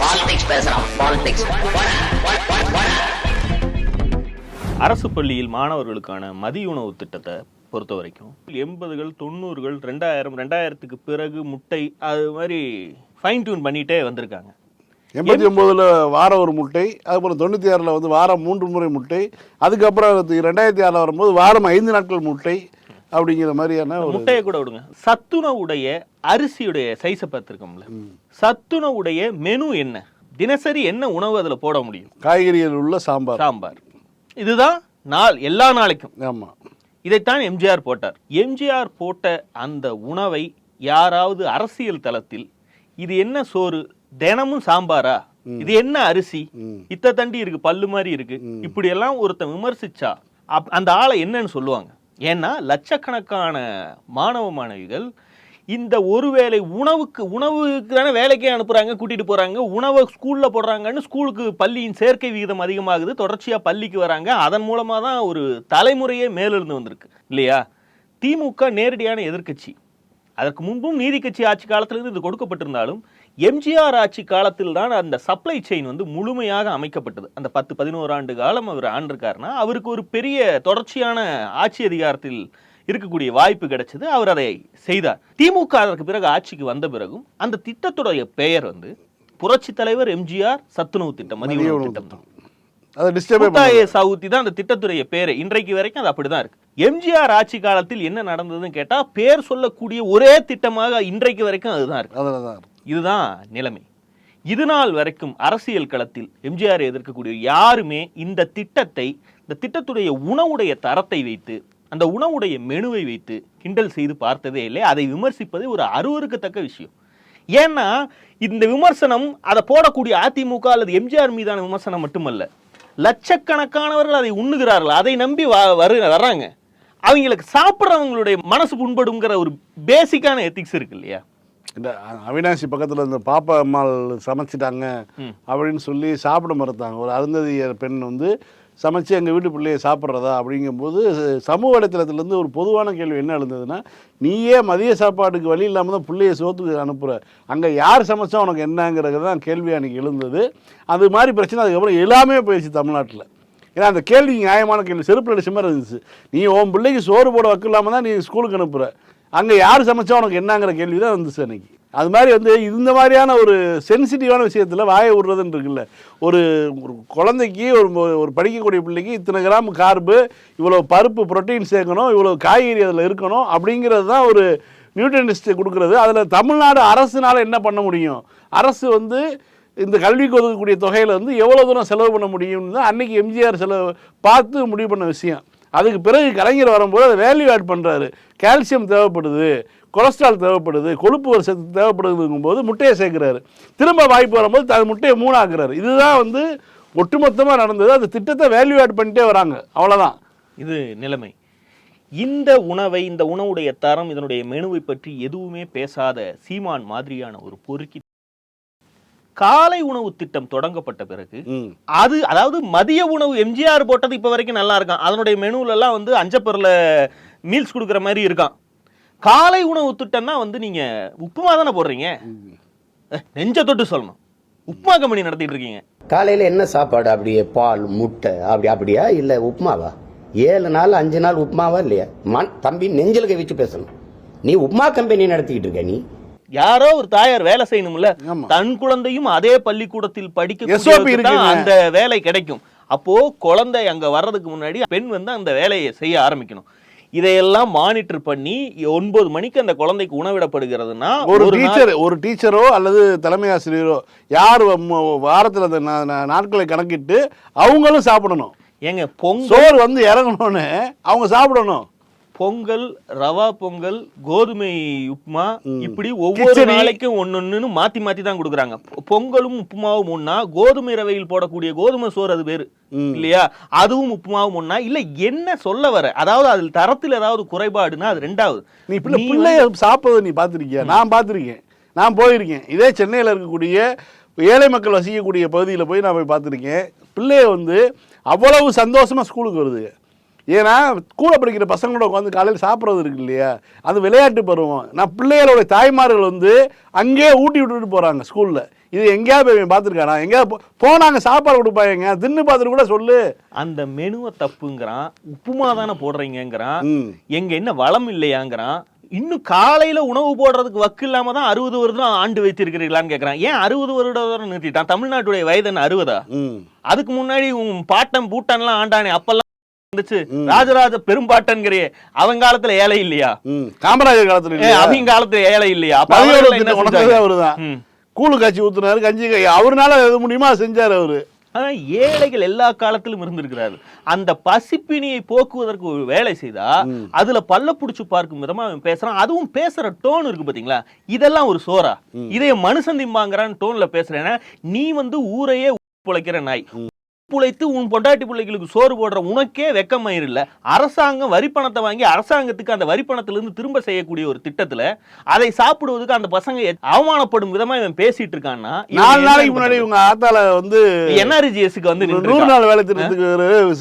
Politics பேசுறான் politics அரசு பள்ளியில் மாணவர்களுக்கான மதிய உணவு திட்டத்தை பொறுத்த வரைக்கும் எண்பதுகள் தொண்ணூறுகள் ரெண்டாயிரம் ரெண்டாயிரத்துக்கு பிறகு முட்டை அது மாதிரி ஃபைன் டியூன் பண்ணிட்டே வந்திருக்காங்க. எண்பத்தி ஒம்போதில் வாரம் ஒரு முட்டை அதுபோல் தொண்ணூற்றி ஆறில் வந்து வாரம் மூன்று முறை முட்டை அதுக்கப்புறம் அது ரெண்டாயிரத்தி ஆறில் வரும்போது வாரம் ஐந்து நாட்கள் முட்டை அப்படிங்கிற மாதிரியான முட்டையை கூட விடுங்க. சத்துணவுடைய அரிசியுடைய சைஸை பார்த்துருக்கோம்ல. சத்துணவுடைய மெனு என்ன? தினசரி என்ன உணவு அதில் போட முடியும்? காய்கறிகள் உள்ள சாம்பார். சாம்பார். இதுதான் நாள் எல்லா நாளைக்கும். ஆமாம் இதைத்தான் எம்ஜிஆர் போட்டார். எம்ஜிஆர் போட்ட அந்த உணவை யாராவது அரசியல் தளத்தில் இது என்ன சோறு? தினமும் சாம்பாரா? இது என்ன அரிசி? இத்த தண்டி இருக்கு பல்லு மாதிரி இருக்கு. இப்படி எல்லாம் ஒருத்தன் விமர்சிச்சா அந்த ஆளை என்னன்னு சொல்லுவாங்க. ஏன்னா லட்சக்கணக்கான மாணவ மாணவிகள் இந்த ஒருவேளை உணவுக்கு உணவுக்கு தானே வேலைக்கே அனுப்புகிறாங்க கூட்டிகிட்டு போகிறாங்க உணவை ஸ்கூலில் போடுறாங்கன்னு ஸ்கூலுக்கு பள்ளியின் சேர்க்கை விகிதம் அதிகமாகுது தொடர்ச்சியாக பள்ளிக்கு வராங்க அதன் மூலமாக தான் ஒரு தலைமுறையே மேலெழுந்து வந்திருக்கு இல்லையா? திமுக நேரடியான எதிர்க்கட்சி. அதற்கு முன்பும் நீதி கட்சி ஆட்சி காலத்திலிருந்து இது கொடுக்கப்பட்டிருந்தாலும் எம்ஜிஆர் ஆட்சி காலத்தில் தான் அந்த சப்ளை செயின் வந்து முழுமையாக அமைக்கப்பட்டது. அந்த பத்து பதினோரு ஆண்டு காலம் அவர் ஆண்டிருக்காருன்னா அவருக்கு ஒரு பெரிய தொடர்ச்சியான ஆட்சி அதிகாரத்தில் இருக்கக்கூடிய வாய்ப்பு கிடைச்சது. அவர் அதை செய்தார். திமுக அதற்கு பிறகு ஆட்சிக்கு வந்த பிறகும் அந்த திட்டத்துடைய பெயர் வந்து புரட்சி தலைவர் எம்ஜிஆர் சத்துணவு திட்டம் மதிய உணவு திட்டம். சவுத்தி தான் அந்த திட்டத்துடைய பேரு இன்றைக்கு வரைக்கும் அது அப்படிதான் இருக்கு. எம்ஜிஆர் ஆட்சி காலத்தில் என்ன நடந்ததுன்னு கேட்டா பேர் சொல்லக்கூடிய ஒரே திட்டமாக இன்றைக்கு வரைக்கும் அதுதான் இருக்கு. இதுதான் நிலைமை. இது நாள் வரைக்கும் அரசியல் களத்தில் எம்ஜிஆரை எதிர்க்கக்கூடிய யாருமே இந்த திட்டத்தை இந்த திட்டத்துடைய உணவுடைய தரத்தை வைத்து அந்த உணவுடைய மெனுவை வைத்து கிண்டல் செய்து பார்த்ததே இல்லை. அதை விமர்சிப்பது ஒரு அருவருக்கத்தக்க விஷயம். ஏன்னா இந்த விமர்சனம் அதை போடக்கூடிய அதிமுக அல்லது எம்ஜிஆர் மீதான விமர்சனம் மட்டுமல்ல. லட்சக்கணக்கானவர்கள் அதை உண்ணுகிறார்கள். அதை நம்பி வ- வர்றாங்க. அவங்களுக்கு சாப்பிட்றவங்களுடைய மனசு புண்படுங்கிற ஒரு பேசிக்கான எத்திக்ஸ் இருக்கு இல்லையா? இந்த அவினாசி பக்கத்தில் இந்த பாப்பா அம்மாள் சமைச்சிட்டாங்க. அப்படின்னு சொல்லி சாப்பிட மறுத்தாங்க. ஒரு அருந்ததி பெண் வந்து சமைச்சு எங்கள் வீட்டு பிள்ளைய சாப்பிட்றதா அப்படிங்கும்போது சமூக வலைத்தளத்துலேருந்து ஒரு பொதுவான கேள்வி என்ன எழுந்ததுன்னா நீயே மதிய சாப்பாட்டுக்கு வழி இல்லாமல் தான் பிள்ளைய சோத்துக்கு அனுப்புகிற அங்கே யார் சமைச்சா உனக்கு என்னங்கிறது தான் கேள்வி அன்றைக்கி எழுந்தது. அது மாதிரி பிரச்சனை. அதுக்கப்புறம் எல்லாமே போயிடுச்சு தமிழ்நாட்டில். ஏன்னா அந்த கேள்வி நியாயமான கேள்வி. செருப்பு அடிச்ச மாதிரி இருந்துச்சு. நீ உன் பிள்ளைக்கு சோறு போட வக்கு இல்லாமல் தான் நீ ஸ்கூலுக்கு அனுப்புகிற அங்கே யார் சமைச்சா உனக்கு என்னங்கிற கேள்வி தான் வந்துச்சு அன்னைக்கு. அது மாதிரி வந்து இந்த மாதிரியான ஒரு சென்சிட்டிவான விஷயத்தில் வாயை விடுறதுன்னு இருக்குல்ல. ஒரு ஒரு குழந்தைக்கு ஒரு ஒரு படிக்கக்கூடிய பிள்ளைக்கு இத்தனை கிராம் கார்பு இவ்வளோ பருப்பு புரோட்டீன் சேர்க்கணும் இவ்வளோ காய்கறி அதில் இருக்கணும் அப்படிங்கிறது தான் ஒரு நியூட்ரனிஸ்ட் கொடுக்குறது. அதில் தமிழ்நாடு அரசுனால் என்ன பண்ண முடியும்? அரசு வந்து இந்த கல்விக்கு ஒதுக்கக்கூடிய தொகையில் வந்து எவ்வளோ தூரம் செலவு பண்ண முடியும்னு தான் அன்றைக்கி எம்ஜிஆர் செலவு பார்த்து முடிவு பண்ண விஷயம். அதுக்கு பிறகு கலைஞர் வரும்போது அதை வேல்யூ ஆட் பண்ணுறாரு கால்சியம் தேவைப்படுது கொலஸ்ட்ரால் தேவைப்படுது கொழுப்பு ஒரு சத்து தேவைப்படுதுங்கும் போது முட்டையை சேர்க்குறாரு. திரும்ப வாய்ப்பு வரும்போது அது முட்டையை மூணாக்குறாரு. இதுதான் வந்து ஒட்டுமொத்தமாக நடந்தது. அந்த திட்டத்தை வேல்யூ ஆட் பண்ணிட்டே வராங்க. அவ்வளோதான் இது நிலைமை. இந்த உணவை இந்த உணவுடைய தரம் இதனுடைய மெனுவை பற்றி எதுவுமே பேசாத சீமான் மாதிரியான ஒரு பொறுக்கி காலை உணவு திட்டம் தொடங்கப்பட்ட பிறகு அது அதாவது மதிய உணவு எம்ஜிஆர் போட்டது இப்ப வரைக்கும் நல்லா இருக்கான். அதனுடைய மெனுல எல்லாம் வந்து அஞ்சப்பர்ல மீல்ஸ் கொடுக்குற மாதிரி இருக்கான். காலை உணவு திட்டம்னா வந்து நீங்க உப்புமா தானே போடுறீங்க? நெஞ்ச தொட்டு சொல்லணும். உப்புமா கம்பெனி நடத்திட்டு இருக்கீங்க. காலையில் என்ன சாப்பாடு? அப்படியே பால் முட்டை அப்படி அப்படியா? இல்லை உப்புமாவா? ஏழு நாள் அஞ்சு நாள் உப்புமாவா இல்லையா? மண் தம்பி நெஞ்சில் கை வச்சு பேசணும். நீ உப்புமா கம்பெனி நடத்திக்கிட்டு இருக்க நீ. யாரோ ஒரு தாயார் வேலை செய்யணும்ல. தன் குழந்தையும் அதே பள்ளிக்கூடத்தில் படிக்க. அந்த வேலை கிடைக்கும். அப்போ குழந்தை அங்க வர்றதுக்கு முன்னாடி பெண் வந்து அந்த வேலையை செய்ய ஆரம்பிக்கணும். இதையெல்லாம் மானிட்டர் பண்ணி ஒன்பது மணிக்கு அந்த குழந்தைக்கு உணவிடப்படுகிறதுனா ஒரு டீச்சர் ஒரு டீச்சரோ அல்லது தலைமை ஆசிரியரோ யார் வாரத்தில் அந்த நாட்களை கணக்கிட்டு அவங்களும் சாப்பிடணும். ஏங்க பொங்கல் சோறு வந்து இறங்கணும்னு அவங்க சாப்பிடணும். பொங்கல் ரவா பொங்கல் கோதுமை உப்புமா இப்படி ஒவ்வொரு. நாளைக்கும் ஒன்னொன்னு மாத்தி மாத்தி தான் கொடுக்குறாங்க. பொங்கலும் உப்புமாவும் ஒண்ணா கோதுமை ரவையில் போடக்கூடிய கோதுமை சோறு அது பேரு இல்லையா? அதுவும் உப்புமாவும் ஒண்ணா. இல்ல என்ன சொல்ல வர? அதாவது அதில் தரத்தில் ஏதாவது குறைபாடுனா அது ரெண்டாவது. நீ பிள்ளை நீ பிள்ளைய சாப்பிட்றத நீ பார்த்துருக்கியா? நான் பார்த்துருக்கேன். நான் போயிருக்கேன். இதே சென்னையில் இருக்கக்கூடிய ஏழை மக்கள் வசிக்கக்கூடிய பகுதியில் போய் நான் போய் பார்த்துருக்கேன். பிள்ளைய வந்து அவ்வளவு சந்தோஷமாக ஸ்கூலுக்கு வருது. ஏன்னா கூட படிக்கிற பசங்களோட உட்காந்து காலையில் சாப்பிட்றது இருக்கு இல்லையா? அது விளையாட்டு பருவம். நான் பிள்ளைகளோட தாய்மார்கள் வந்து அங்கேயே ஊட்டி விட்டுட்டு போகிறாங்க ஸ்கூலில் இது எங்கேயாவது போய் பார்த்துருக்கானா? எங்கேயாவது போனாங்க சாப்பாடு கொடுப்பாங்க தின்னு பார்த்துட்டு கூட சொல்லு. அந்த மெனுவை தப்புங்கிறான். உப்புமா தானே போடுறீங்கங்கிறான். ம். எங்க என்ன வளம் இல்லையாங்கிறான். இன்னும் காலையில உணவு போடுறதுக்கு வக்கு இல்லாம தான் அறுபது வருடம் ஆண்டு வைத்திருக்கிறீங்களான்னு கேக்குறான். ஏன் அறுபது வருடம் நிறுத்திட்டான்? தமிழ்நாட்டுடைய வயது என்ன அறுபதா? அதுக்கு முன்னாடி உன் பாட்டன் பூட்டான்லாம் ஆண்டானே அப்பெல்லாம் இருந்துச்சு ராஜராஜ பெரும்பாட்டன்கிறியே அவங்க காலத்துல ஏழை இல்லையா? காமராஜர் காலத்துல? அவங்க காலத்துல ஏழை இல்லையா? அவருதான். கூழு காய்ச்சி ஊத்துனாரு கஞ்சி அவருனால எது முடியுமா? செஞ்சாரு அவரு. அதான் ஏழைகள் எல்லா காலத்திலும் இருந்திருக்கிறாரு அந்த பசிப்பினியை போக்குவதற்கு ஒரு வேலை செய்தா அதுல பல்ல புடிச்சு பார்க்கும் விதமா அவன் பேசுறான். அதுவும் பேசுற டோன் இருக்கு பாத்தீங்களா? இதெல்லாம் ஒரு சோறா. இதே மனுஷன் திம்பாங்கிறான் டோன்ல பேசுறேன்னா நீ வந்து ஊரையே புழைக்கிற நாய். புழைத்து உன் பொண்டாட்டி பிள்ளைகளுக்கு சோறு போடுற உனக்கே வெக்கமயிர் இல்ல அரசாங்கம் வரி பணத்தை வாங்கி அரசாங்கத்துக்கு அந்த வரி பணத்துல இருந்து திரும்ப செய்யக்கூடிய ஒரு திட்டத்துல அதை சாப்பிடுவதற்கு அந்த பசங்க அவமானப்படும் விதமா இவன் பேசிட்டு இருக்கான்னா நாலு நாளைக்கு முன்னாடி இவங்க ஆத்தால வந்து என்ஆர்ஜிஎஸ்க்கு வந்து நூறு. நாள் வேலை திட்டத்துக்கு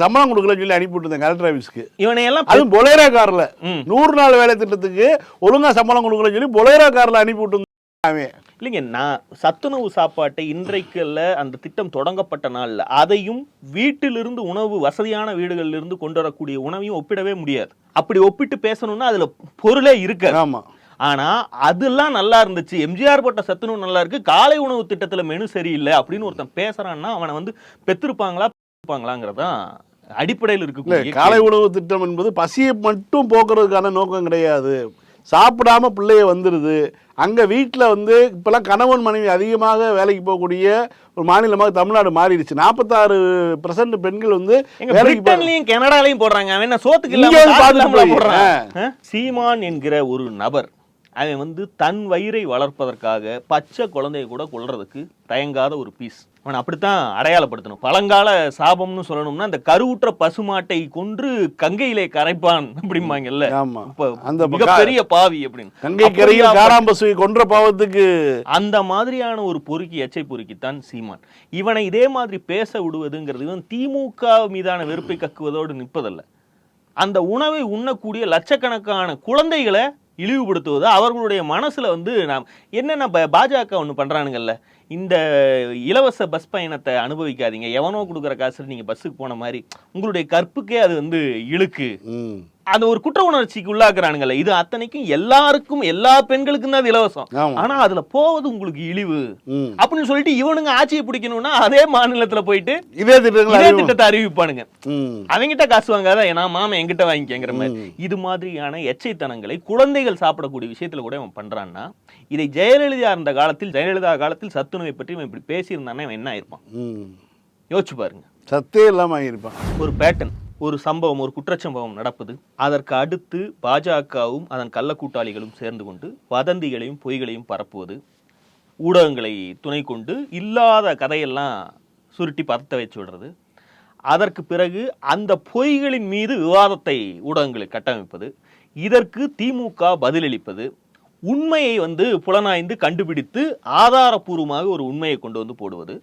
சம்பளம் கொடுக்கலன்னு சொல்லி அனுப்பி விட்டுருந்தேன் கலெக்டர் ஆபீஸ்க்கு இவனை எல்லாம் அதுவும் பொலேரோ கார்ல. நூறு நாள் வேலை திட்டத்துக்கு ஒழுங்கா சம்பளம் கொடுக்கலன்னு சொல்லி பொலேரோ கார்ல அனுப்பி விட்டு இல்லைங்க நான் சத்துணவு சாப்பாட்டை இன்றைக்குள்ள அந்த திட்டம் தொடங்கப்பட்ட நாள்ல அதையும் வீட்டிலிருந்து உணவு வசதியான வீடுகளில் இருந்து கொண்டு வரக்கூடிய உணவையும் ஒப்பிடவே முடியாது. அப்படி ஒப்பிட்டு பேசணும்னா அதுல பொருளே இருக்காது. ஆமா. ஆனா அதெல்லாம் நல்லா இருந்துச்சு. எம்ஜிஆர் போட்ட சத்துணவு நல்லா இருக்கு. காலை உணவு திட்டத்துல மெனு சரியில்லை அப்படின்னு ஒருத்தன் பேசுறான்னா அவனை வந்து பெற்றிருப்பாங்களா பெற்றிருப்பாங்களாங்கிறதான் அடிப்படையில் இருக்கக்கூடிய காலை உணவு திட்டம் என்பது பசியை மட்டும் போக்குறதுக்கான நோக்கம் கிடையாது. சாப்பிடாம பிள்ளைய வந்துடுது அங்க வீட்டுல வந்து இப்பெல்லாம் கணவன் மனைவி அதிகமாக வேலைக்கு போகக்கூடிய ஒரு மாநிலமாக தமிழ்நாடு மாறிடுச்சு. நாற்பத்தாறு பெண்கள் வந்து பிரிட்டன்லயும் கனடாலையும் போடுறாங்க. அவன் சோத்துக்கு இல்லாமலா போடுறான்? சீமான் என்கிற ஒரு நபர் அவன் வந்து தன் வயிறை வளர்ப்பதற்காக பச்சை குழந்தைய கூட கொல்றதுக்கு தயங்காத ஒரு பீஸ் அவன் அப்படித்தான் அடையாளப்படுத்தணும். பழங்கால சாபம்னு சொல்லணும்னா அந்த கருவுற்ற பசுமாட்டை கொன்று கங்கையிலே கரைப்பான் அப்படிம்பாங்கல்ல. அந்த மிகப்பெரிய பாவி அப்படின்னு. கங்கை கரையில் காராம்பசுவை கொன்ற பாவத்துக்கு அந்த மாதிரியான ஒரு பொறுக்கி எச்சை பொறுக்கித்தான் சீமான். இவனை இதே மாதிரி பேச விடுவதுங்கிறது இவன் திமுக மீதான வெறுப்பை கக்குவதோடு நிற்பதல்ல. அந்த உணவை உண்ணக்கூடிய லட்சக்கணக்கான குழந்தைகளை இழிவுபடுத்துவது அவர்களுடைய மனசுல வந்து நாம் என்னென்ன ப- பாஜக ஒன்று பண்ணுறானுங்கல்ல இந்த இலவச பஸ் பயணத்தை அனுபவிக்காதீங்க. எவனோ கொடுக்குற காசு நீங்க பஸ்ஸுக்கு போன மாதிரி உங்களுடைய கற்புக்கே அது வந்து இழுக்கு. அந்த ஒரு குற்ற உணர்ச்சிக்கு உள்ளாக்குறானுங்கல்ல இது அத்தனைக்கும் எல்லாருக்கும் எல்லா பெண்களுக்கும் தான் இலவசம். ஆனா அதுல போவது உங்களுக்கு இழிவு. அப்படின்னு சொல்லிட்டு இவனுங்க ஆட்சியை பிடிக்கணும்னா அதே மாநிலத்துல போயிட்டு இதே. திட்டத்தை அறிவிப்பானுங்க. அவங்கிட்ட காசு வாங்காத ஏன்னா மாமா என்கிட்ட வாங்கிக்கங்கிற மாதிரி இது மாதிரியான எச்சைத்தனங்களை குழந்தைகள் சாப்பிடக்கூடிய விஷயத்துல கூட இவன் பண்றான்னா இதை ஜெயலலிதா இருந்த காலத்தில் ஜெயலலிதா காலத்தில் சத்துணவை பற்றி இவன் இப்படி பேசியிருந்தானே இவன் என்ன ஆயிருப்பான். யோசிச்சு பாருங்க சத்தே இல்லாம ஆகியிருப்பான் ஒரு பேட்டன் ஒரு சம்பவம் ஒரு குற்றச்சம்பவம் நடப்பது. அதற்கு அடுத்து பாஜகவும் அதன் கள்ள கூட்டாளிகளும் சேர்ந்து கொண்டு வதந்திகளையும் பொய்களையும் பரப்புவது. ஊடகங்களை துணை கொண்டு இல்லாத கதையெல்லாம் சுருட்டி பத்த வச்சு விடுறது. அதற்கு பிறகு அந்த பொய்களின் மீது விவாதத்தை ஊடகங்களில் கட்டமைப்பது. இதற்கு திமுக பதிலளிப்பது. உண்மையை வந்து புலனாய்ந்து கண்டுபிடித்து ஆதாரப்பூர்வமாக ஒரு உண்மையை கொண்டு வந்து போடுவது.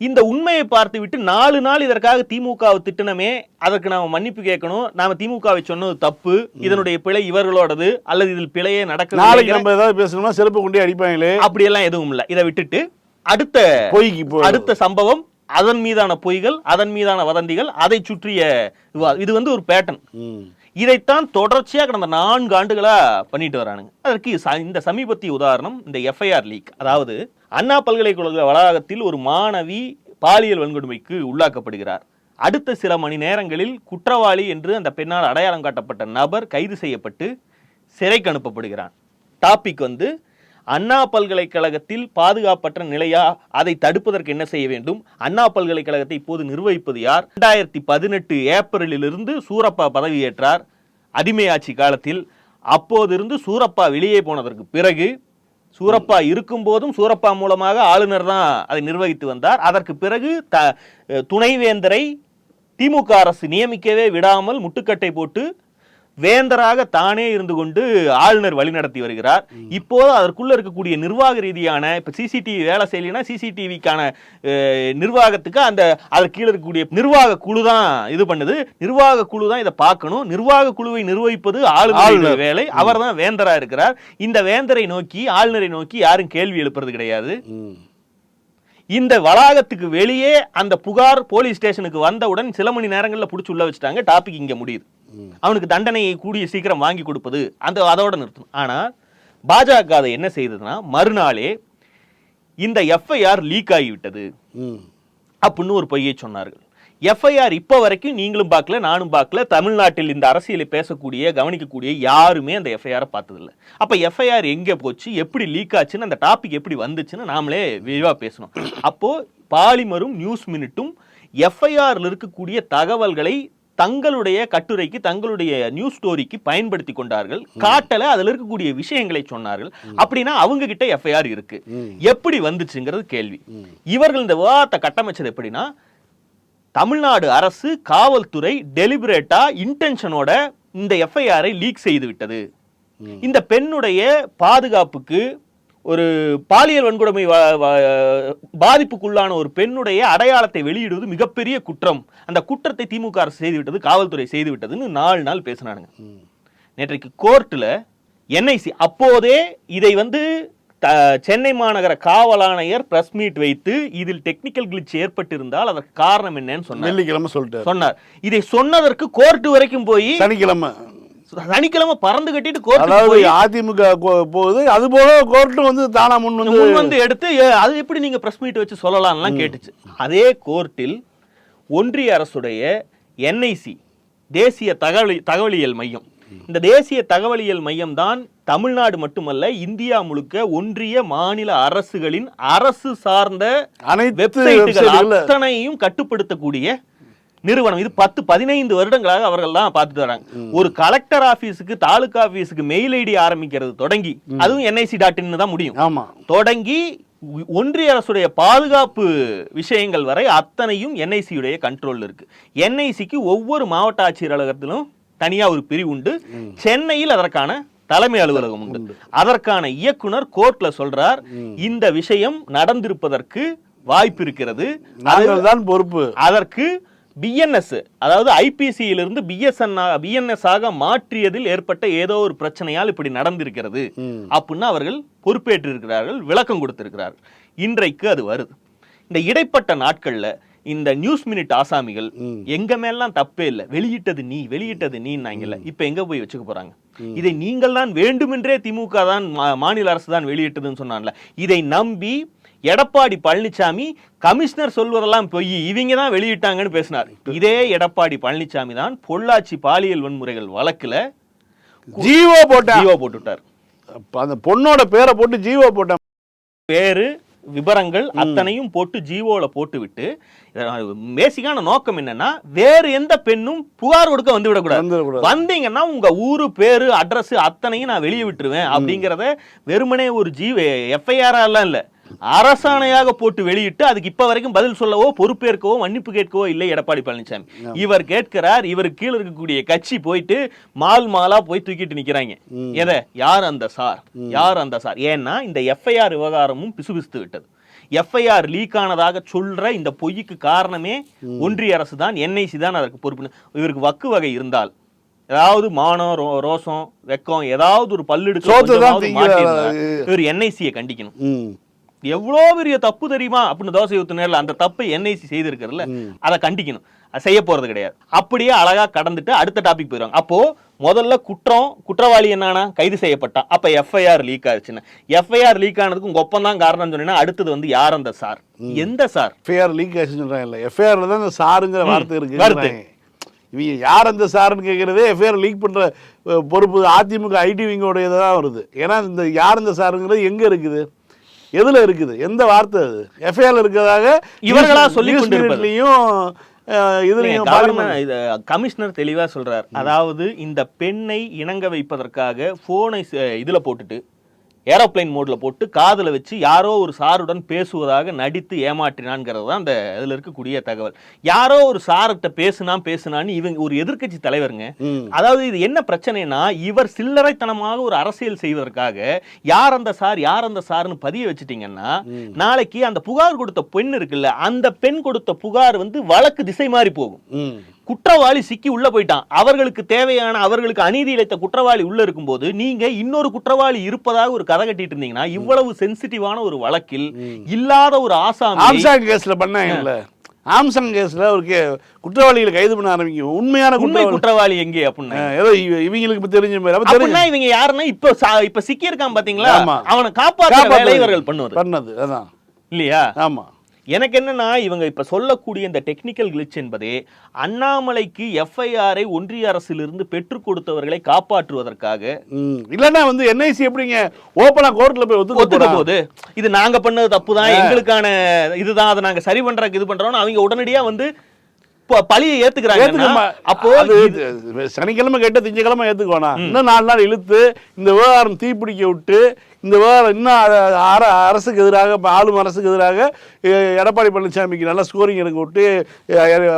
இந்த உண்மையை பார்த்துவிட்டு நாலு நாள் இதற்காக திமுகவை திட்டனமே அதற்கு நாம மன்னிப்பு கேட்கணும். நாம திமுகவை சொன்னது தப்பு. இதனுடைய பிழை இவர்களோடது அல்லது இதில் பிழையே நாளைக்கு நடக்குது நம்ம ஏதாவது பேசணும்னா செருப்பு கொண்டே அடிப்பாங்களே? அப்படியெல்லாம் எதுவும் இல்லை. இதை விட்டுட்டு அடுத்த பொய்க்கு அடுத்த சம்பவம் அதன் மீதான பொய்கள் அதன் மீதான வதந்திகள் அதை சுற்றிய இது வந்து ஒரு பேட்டன் ம். இதைத்தான் தொடர்ச்சியா கடந்த நான்கு ஆண்டுகளா பண்ணிட்டு வரானுங்க. அதற்கு இந்த சமீபத்திய உதாரணம் இந்த எஃப்ஐஆர் லீக் அதாவது அண்ணா பல்கலைக்கழக வளாகத்தில் ஒரு மாணவி பாலியல் வன்கொடுமைக்கு உள்ளாக்கப்படுகிறார். அடுத்த சில மணி நேரங்களில் குற்றவாளி என்று அந்த பெண்ணால் அடையாளம் காட்டப்பட்ட நபர் கைது செய்யப்பட்டு சிறைக்கு அனுப்பப்படுகிறான். டாபிக் வந்து அண்ணா பல்கலைக்கழகத்தில் பாதுகாப்பற்ற நிலையா? அதை தடுப்பதற்கு என்ன செய்ய வேண்டும்? அண்ணா பல்கலைக்கழகத்தை இப்போது நிர்வகிப்பது யார்? ரெண்டாயிரத்தி பதினெட்டு ஏப்ரலிலிருந்து சூரப்பா பதவியேற்றார். அடிமை ஆட்சி காலத்தில் அப்போதிருந்து சூரப்பா வெளியே போனதற்கு பிறகு சூரப்பா இருக்கும் போதும் சூரப்பா மூலமாக ஆளுநர் தான் அதை நிர்வகித்து வந்தார். அதற்கு பிறகு த துணைவேந்தரை திமுக அரசு நியமிக்கவே விடாமல் முட்டுக்கட்டை போட்டு வேந்தராக தானே இருந்து கொண்டு ஆளுநர் வழிநடத்தி வருகிறார். இப்போது அதற்குள்ள இருக்கக்கூடிய நிர்வாக ரீதியான இப்ப சிசிடிவி வேலை செய்யலைன்னா சிசிடிவிக்கான நிர்வாகத்துக்கு அந்த அதற்கு கீழே இருக்கக்கூடிய நிர்வாக குழு தான் இது பண்ணுது. நிர்வாக குழு தான் இதை பார்க்கணும். நிர்வாக குழுவை நிர்வகிப்பது ஆளுநர். வேலை. அவர் தான் வேந்தரா இருக்கிறார். இந்த வேந்தரை நோக்கி ஆளுநரை நோக்கி யாரும் கேள்வி எழுப்புறது கிடையாது. இந்த வளாகத்துக்கு வெளியே அந்த புகார் போலீஸ் ஸ்டேஷனுக்கு வந்தவுடன் சில மணி நேரங்கள்ல புடிச்சு உள்ள வச்சுட்டாங்க. டாபிக் இங்க முடியுது. அவனுக்கு தண்டனையை கூடிய சீக்கிரம் வாங்கி கொடுப்பது அந்த அதோட நிறுத்தணும். ஆனா பாஜக அதை என்ன செய்ததுன்னா மறுநாளே இந்த எஃப்ஐஆர் லீக் ஆகிவிட்டது. அப்படின்னு ஒரு பொய்யை சொன்னார்கள். எஃப்ஐஆர் இப்போ வரைக்கும் நீங்களும் பார்க்கல நானும் பார்க்கல. தமிழ்நாட்டில் இந்த அரசியலை பேசக்கூடிய கவனிக்கக்கூடிய யாருமே அந்த எஃப்ஐஆரை பார்த்ததில்ல. அப்போ எஃப்ஐஆர் எங்கே போச்சு எப்படி லீக் ஆச்சுன்னு அந்த டாபிக் எப்படி வந்துச்சுன்னு நாமளே விரிவாக பேசணும். அப்போ பாலிமரும் நியூஸ் மினிட்டும் எஃப்ஐஆரில் இருக்கக்கூடிய தகவல்களை தங்களுடைய கட்டுரைக்கு தங்களுடைய நியூஸ் ஸ்டோரிக்கு பயன்படுத்தி கொண்டார்கள். காட்டல அதுல இருக்கக்கூடிய விஷயங்களை சொன்னார்கள். அப்படின்னா அவங்க கிட்ட எஃப்ஐஆர் இருக்கு. எப்படி வந்துச்சுங்கிறது கேள்வி. இவர்கள் இந்த விவாதத்தை கட்டமைச்சது எப்படின்னா தமிழ்நாடு அரசு காவல்துறை டெலிபரேட்டா இன்டென்ஷனோட இந்த எஃப்ஐஆரை லீக் செய்து விட்டது. இந்த பெண்ணுடைய பாதுகாப்புக்கு ஒரு பாலியல் வன்கொடுமை பாதிப்புக்குள்ளான ஒரு பெண்ணுடைய அடையாளத்தை வெளியிடுவது மிகப்பெரிய குற்றம். அந்த குற்றத்தை திமுக அரசு செய்துவிட்டது காவல்துறை செய்து விட்டதுன்னு நாலு நாள் பேசினானுங்க. நேற்றைக்கு கோர்ட்டில் என்ஐசி அப்போதே இதை வந்து த- சென்னை மாநகர காவல் ஆணையர் பிரஸ் மீட் வைத்து இதில் டெக்னிக்கல் கிளிச் ஏற்பட்டிருந்தால் அதற்கு காரணம் என்னன்னு சொன்னார். வெள்ளிக்கிழமை சொல்லிட்டாரு. சொன்னார். இதை சொன்னதற்கு கோர்ட் வரைக்கும் போய் சனிக்கிழமை. சனிக்கிழமை பறந்து கட்டிட்டு கோர்ட் அதாவது அதிமுக போகுது. அது போக கோர்ட்டும் வந்து தானா முன் வந்து முன் வந்து எடுத்து "ஏ, அது எப்படி நீங்க பிரஸ் மீட் வச்சு சொல்லலாம்லாம் கேட்டுச்சு. அதே கோர்ட்டில் ஒன்றிய அரசுடைய என்ஐசி தேசிய தகவலி தகவலியல் மையம். இந்த தேசிய தகவலியல் மையம் தான் தமிழ்நாடு மட்டுமல்ல இந்தியா முழுக்க ஒன்றிய மாநில அரசுகளின் அரசு சார்ந்த அனைத்து வெப்சைட்டுகள் அத்தனையும் கட்டுப்படுத்தக்கூடிய நிறுவனம். இது பத்து பதினைந்து வருடங்களாக அவர்கள் தான் பார்த்துட்டு வராங்க. ஒரு கலெக்டர் ஆபீஸுக்கு தாலுகா ஆபீஸுக்கு மெயில் ஐடி ஆரம்பிக்கிறது தொடங்கி அதுவும் என்ஐசி டாட் இன் தான் முடியும். ஆமா. தொடங்கி ஒன்றிய அரசுடைய பாதுகாப்பு விஷயங்கள் வரை அத்தனையும் என்ஐசியுடைய கண்ட்ரோல்ல இருக்கு. என்ஐசிக்கு ஒவ்வொரு மாவட்ட ஆட்சியர் அலுவலகத்திலும் தனியா ஒரு பிரிவு உண்டு. சென்னையில் அதற்கான தலைமை அலுவலகம் உண்டு. அதற்கான இயக்குனர் கோர்ட்ல சொல்றார் இந்த விஷயம் நடந்திருப்பதற்கு வாய்ப்பு இருக்கிறது. தான் பொறுப்பு. அதற்கு பிஎன்எஸ் அதாவது ஐபிசியிலிருந்து பிஎஸ்என் பிஎன்எஸ் ஆக மாற்றியதில் ஏற்பட்ட ஏதோ ஒரு பிரச்சனையால் இப்படி நடந்திருக்கிறது. அப்படின்னு அவர்கள் பொறுப்பேற்றிருக்கிறார்கள் விளக்கம் கொடுத்திருக்கிறார்கள் இன்றைக்கு அது வருது. இந்த இடைப்பட்ட நாட்கள்ல இந்த நியூஸ் மினிட் ஆசாமிகள் எங்க மேலாம் தப்பே இல்லை வெளியிட்டது நீ வெளியிட்டது நீன்னாங்கல்ல இப்ப எங்க போய் வச்சுக்க போறாங்க? இதை நீங்கள் தான் வேண்டுமென்றே திமுக தான் மாநில அரசு தான் வெளியிட்டதுன்னு சொன்னான்ல இதை நம்பி எடப்பாடி பழனிசாமி கமிஷனர் சொல்வதெல்லாம் பொய் இவங்க தான் வெளியிட்டாங்கன்னு பேசினார். இதே எடப்பாடி பழனிசாமி தான் பொள்ளாச்சி பாலியல் வன்முறைகள் வழக்குல ஜீவோ போட்டா. ஜீவோ போட்டுட்டார். அந்த பொண்ணோட பேரை போட்டு ஜீவோ போட்டேன் பேரு விவரங்கள் அத்தனையும் போட்டு ஜீவோல போட்டு விட்டு பேசிக்கான நோக்கம் என்னன்னா வேறு எந்த பெண்ணும் புகார் கொடுக்க வந்து விடக்கூடாது வந்துடக்கூடாது. வந்தீங்கன்னா உங்க ஊரு பேரு அட்ரஸ் அத்தனையும் நான் வெளியே விட்டுருவேன் அப்படிங்கறத வெறுமனே ஒரு ஜீவ எஃப்ஐஆர் எல்லாம் இல்ல. அரசாணையாக போட்டு வெளியிட்டு அதுக்கு இப்ப வரைக்கும் பதில் சொல்லவோ பொறுப்பேற்கவோ மன்னிப்பு கேட்கவோ இல்லை எடப்பாடி பழனிசாமி. இவர் கேட்கிறார் இவருக்கு கீழ இருக்கக்கூடிய கட்சி போயிட்டு மால் மாலா போய் தூக்கிட்டு நிக்கிறாங்க. எதை? யார் அந்த சார்? யார் அந்த சார்? ஏன்னா இந்த எஃப்ஐஆர் விவகாரமும் பிசுபிசுத்து விட்டது. எஃப்ஐஆர் லீக் ஆனதாக சொல்ற இந்த பொய்க்கு காரணமே ஒன்றிய அரசு தான் என்ஐசி தான் அதற்கு பொறுப்பு இவருக்கு வக்கு வகை இருந்தால் ஏதாவது மானம் ரோ- ரோசம் வெக்கம் ஏதாவது ஒரு பல்லெடுக்க இவர் என்ஐசியை கண்டிக்கணும். எவ்வளோ பெரிய தப்பு தெரியுமா? அப்படின்னு தோசை ஊத்து நேரில் அந்த தப்பை என்ஐசி செய்திருக்கிறதுல அதை கண்டிக்கணும். செய்ய போறது கிடையாது. அப்படியே அழகா கடந்துட்டு அடுத்த டாபிக் போயிடுவாங்க. அப்போ முதல்ல குற்றம் குற்றவாளி என்னன்னா கைது செய்யப்பட்டான். அப்ப எஃப்ஐஆர் லீக் ஆச்சுன்னு எஃப்ஐஆர் லீக் ஆனதுக்கு உங்க ஒப்பம் தான் காரணம் சொன்னீங்கன்னா அடுத்தது வந்து யார் அந்த சார் எந்த சார் எஃப்ஐஆர் லீக் ஆச்சுன்னு சொல்றாங்க இல்ல. எஃப்ஐஆர்ல தான் சாருங்கிற வார்த்தை இருக்கு. இவங்க யார் அந்த சாருன்னு கேட்கறதே எஃப்ஐஆர் லீக் பண்ற அஹ், பொறுப்பு அதிமுக ஐடி விங்கோட தான் வருது. ஏன்னா இந்த யார் இந்த சாருங்கிறது எங்க இருக்குது? எதுல இருக்குது? எந்த வார்த்தை அது? எஃப்ஐஆர் இருக்கிறதாக இவர்களா நியூஸ்- சொல்லிக் நியூஸ் கொண்டிருப்பது. மினிட்லயும், அஹ், இதுலயும் கமிஷனர் தெளிவா சொல்றார். அதாவது இந்த பெண்ணை இணங்க வைப்பதற்காக போனை இதுல போட்டுட்டு ஏரோப்ளேன் மோட்ல போட்டு காதுல வச்சு யாரோ ஒரு சாருடன் பேசுவதாக நடித்து ஏமாற்றினான்ங்கிறது தான் அந்த இதுல இருக்கக்கூடிய தகவல். யாரோ ஒரு சார்கிட்ட பேசுனா பேசுனான்னு இவங்க ஒரு எதிர்க்கட்சி தலைவருங்க. அதாவது இது என்ன பிரச்சனைனா இவர் சில்லறைத்தனமாக ஒரு அரசியல் செய்வதற்காக யார் அந்த சார் யார் அந்த சார்னு பதிய வச்சுட்டீங்கன்னா நாளைக்கு அந்த புகார் கொடுத்த பெண் இருக்குல்ல அந்த பெண் கொடுத்த புகார் வந்து வழக்கு திசை மாறி போகும். குற்றவாளி சிக்கி உள்ள போயிட்டான். அவர்களுக்கு தேவையான அவர்களுக்கு அநீதி இழைத்த குற்றவாளி உள்ள இருக்கும்போது நீங்க இன்னொரு குற்றவாளி இருப்பதாக ஒரு கதை கட்டிட்டு இருந்தீங்கன்னா இவ்வளவு சென்சிட்டிவான ஒரு வழக்கில் இல்லாத ஒரு ஆசாமி ஆம்சாங் கேஸ்ல பண்ணாங்கல்ல ஆம்சாங் கேஸ்ல ஒரு கே குற்றவாளிகளை கைது பண்ண ஆரம்பிக்கும் உண்மையான உண்மை குற்றவாளி. எங்கே அப்படின்னா? ஏதோ இவ- இவங்களுக்கு தெரிஞ்ச மாதிரி. அப்ப தெரிஞ்ச இவங்க யாருன்னா இப்ப இப்ப சிக்கி இருக்கான் பாத்தீங்களா. அவனை காப்பாற்ற வேலை இவர்கள் பண்ணுவது. பண்ணது அதான். இல்லையா? ஆமா. எனக்கு என்னன்னா இவங்க இப்ப சொல்லக்கூடிய இந்த டெக்னிக்கல் கிளிச் என்பதே அண்ணாமலைக்கு எஃப்ஐஆரை ஒன்றிய அரசிலிருந்து பெற்றுக் கொடுத்தவர்களை காப்பாற்றுவதற்காக. இல்லன்னா வந்து என்ஐசி எப்படிங்க? ஓப்பனா கோர்ட்ல போய் ஒத்துக்க. போது இது நாங்க பண்ணது தப்பு தான். எங்களுக்கான இதுதான். அதை நாங்க சரி பண்றதுக்கு இது பண்றோம்னு அவங்க உடனடியா வந்து பழியை ஏத்துக்கிறாங்க. அப்போ சனிக்கிழமை கேட்ட திங்கக்கிழமை ஏத்துக்குவானா? இன்னும் நாலு நாள் இழுத்து இந்த விவகாரம் தீப்பிடிக்க விட்டு இந்த விவகாரம் இன்னும் அர- அரசுக்கு எதிராக ஆளும் அரசுக்கு எதிராக எடப்பாடி பழனிசாமிக்கு நல்ல ஸ்கோரிங் எனக்கு விட்டு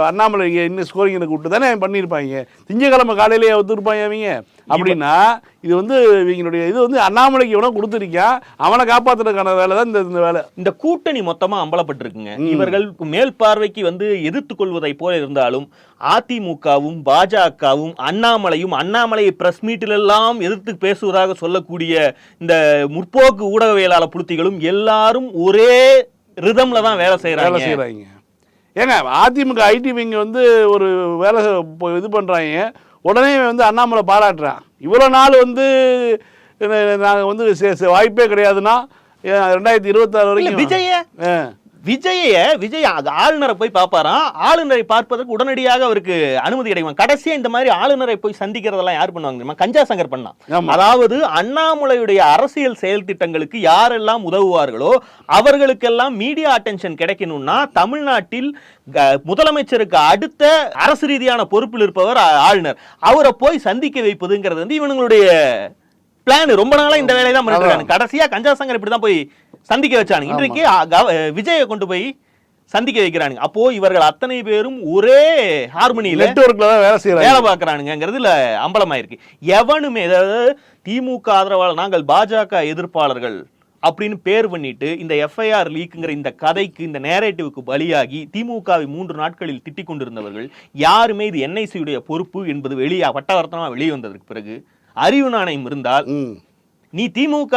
அண்ணாமலைக்கு இன்னும் ஸ்கோரிங் எனக்கு விட்டு தானே பண்ணியிருப்பாங்க. திங்கக்கிழமை காலையிலேயே ஒத்துருப்பாங்க அவங்க அப்படின்னா இது வந்து இவங்களுடைய இது வந்து அண்ணாமலைக்கு எவனோ கொடுத்துருக்கான் அவனை காப்பாத்துறதுக்கான வேலை தான் இந்த இந்த வேலை. இந்த கூட்டணி மொத்தமா அம்பலப்பட்டிருக்குங்க. இவர்கள் மேல் பார்வைக்கு வந்து எதிர்த்து கொள்வதை போல இருந்தாலும் அதிமுகவும் பாஜகவும் அண்ணாமலையும் அண்ணாமலையை பிரஸ் மீட்டில் எல்லாம் எதிர்த்து பேசுவதாக சொல்லக்கூடிய இந்த முற்போக்கு ஊடகவியலாளர் புளுத்திகளும் எல்லாரும் ஒரே ரிதம்ல தான் வேலை வேலை செய்யறாங்க செய்கிறாங்க ஏங்க அதிமுக ஐடி விங்க வந்து ஒரு வேலை இது பண்ணுறாங்க உடனே வந்து அண்ணாமலை பாராட்டுறான். இவ்வளோ நாள் வந்து நாங்கள் வந்து வாய்ப்பே கிடையாதுன்னா ரெண்டாயிரத்தி இருபத்தாறு வரைக்கும் விஜய. விஜய விஜய் ஆளுநரை போய் பார்ப்பாராம். ஆளுநரை பார்ப்பதற்கு உடனடியாக அவருக்கு அனுமதி கிடைக்கும்? கடைசியா இந்த மாதிரி ஆளுநரை போய் சந்திக்கிறதெல்லாம் யார் பண்ணுவாங்க தெரியுமா? கஞ்சா சங்கர் பண்ணான் ஆமா. அதாவது அண்ணாமலையுடைய அரசியல் செயல் திட்டங்களுக்கு யாரெல்லாம் உதவுவார்களோ அவர்களுக்கெல்லாம் மீடியா அட்டென்ஷன் கிடைக்கணும்னா தமிழ்நாட்டில் முதலமைச்சருக்கு அடுத்த அரசு ரீதியான பொறுப்பில் இருப்பவர் ஆளுநர். அவரை போய் சந்திக்க வைப்பதுங்கிறது வந்து இவனுங்களுடைய பிளான் ரொம்ப நாளா இந்த வேலையை தான் பண்ணிட்டு இருக்காங்க. கடைசியா கஞ்சா சங்கர் இப்படி தான் போய் சந்திக்க வச்சானுங்க. இன்றைக்கு விஜயை கொண்டு போய் சந்திக்க வைக்கிறானுங்க. அப்போ இவர்கள் அத்தனை பேரும் ஒரே ஹார்மனியில நெட்வொர்க்கில் தான் வேலை செய்கிறாங்க வேலை பார்க்கறானுங்கிறதுல அம்பலமாயிருக்கு. எவனுமே அதாவது திமுக ஆதரவாளர் நாங்கள் பாஜக எதிர்ப்பாளர்கள் அப்படின்னு பேர் பண்ணிட்டு இந்த எஃப்ஐஆர் லீக்குங்கிற இந்த கதைக்கு இந்த நேரேட்டிவ்க்கு பலியாகி திமுகவை மூன்று நாட்களில் திட்டிக் கொண்டிருந்தவர்கள் யாருமே இது என்ஐசியுடைய பொறுப்பு என்பது வெளியே பட்டவர்த்தனமா வெளியே வந்ததற்கு பிறகு அறிவு நாணயம் இருந்தால் நீ திமுக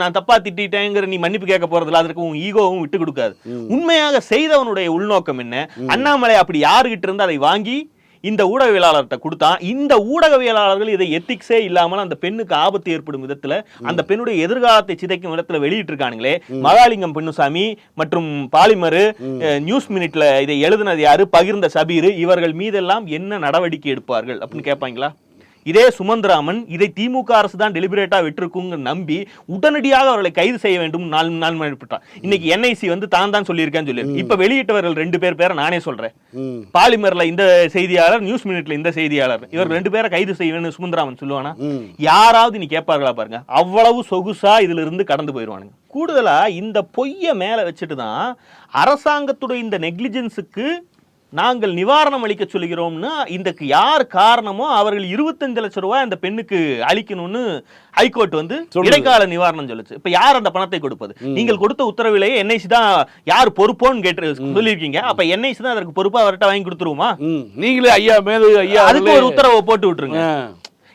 நான் தப்பா திட்டிட்டேங்கிற நீ மன்னிப்பு கேட்க போறதில்ல. அதற்கு உன் ஈகோவும் விட்டு கொடுக்காது. உண்மையாக செய்தவனுடைய உள்நோக்கம் என்ன? அண்ணாமலை அப்படி யாருகிட்ட இருந்து அதை வாங்கி இந்த ஊடகவியலாளர்கிட்ட கொடுத்தான். இந்த ஊடகவியலாளர்கள் இதை எத்திக்ஸே இல்லாமல் அந்த பெண்ணுக்கு ஆபத்து ஏற்படும் விதத்துல அந்த பெண்ணுடைய எதிர்காலத்தை சிதைக்கும் விதத்துல வெளியிட்டு இருக்கானுங்களே மகாலிங்கம் பெண்ணுசாமி மற்றும் பாலிமரு நியூஸ் மினிட்ல இதை எழுதினது யாரு? பகிர்ந்த சபீர். இவர்கள் மீதெல்லாம் என்ன நடவடிக்கை எடுப்பார்கள் அப்படின்னு கேட்பாங்களா? இதே சுமந்திராமன் இதை திமுக அரசு தான் டெலிபரேட்டா விட்டுருக்குங்க நம்பி உடனடியாக அவர்களை கைது செய்ய வேண்டும் நாலு நாள் மதிப்பிட்டான் இன்னைக்கு என்ஐசி வந்து தான் தான் சொல்லியிருக்கேன்னு சொல்லி இப்ப வெளியிட்டவர்கள் ரெண்டு பேர் பேரை நானே சொல்றேன். பாலிமர்ல இந்த செய்தியாளர் நியூஸ் மினிட்ல இந்த செய்தியாளர். இவர் ரெண்டு பேரை கைது செய்வேன்னு சுமந்திராமன் சொல்லுவானா. யாராவது நீ கேட்பார்களா பாருங்க. அவ்வளவு சொகுசா இதுல இருந்து கடந்து போயிடுவானுங்க கூடுதலா இந்த பொய்ய மேல வச்சுட்டு தான் அரசாங்கத்துடைய இந்த நெக்லிஜென்ஸுக்கு நாங்கள் நிவாரணம் அளிக்க சொல்கிறோம்னா இதுக்கு யார் காரணமோ அவர்கள் இருபத்தஞ்சு லட்சம் ரூபாய் அந்த பெண்ணுக்கு அளிக்கணும்னு ஹைகோர்ட் வந்து. இடைக்கால நிவாரணம் சொல்லுச்சு. இப்ப யார் அந்த பணத்தை கொடுப்பது? நீங்கள் கொடுத்த உத்தரவிலேயே என்ஐசி தான் யார் பொறுப்போன்னு கேட்டு சொல்லியிருக்கீங்க. அப்ப என்ஐசி தான் அதற்கு பொறுப்பு அவர்கிட்ட வாங்கி கொடுத்துருவோமா? நீங்களே ஐயா மேது ஐயா அதுக்கு ஒரு உத்தரவை போட்டு விட்டுருங்க.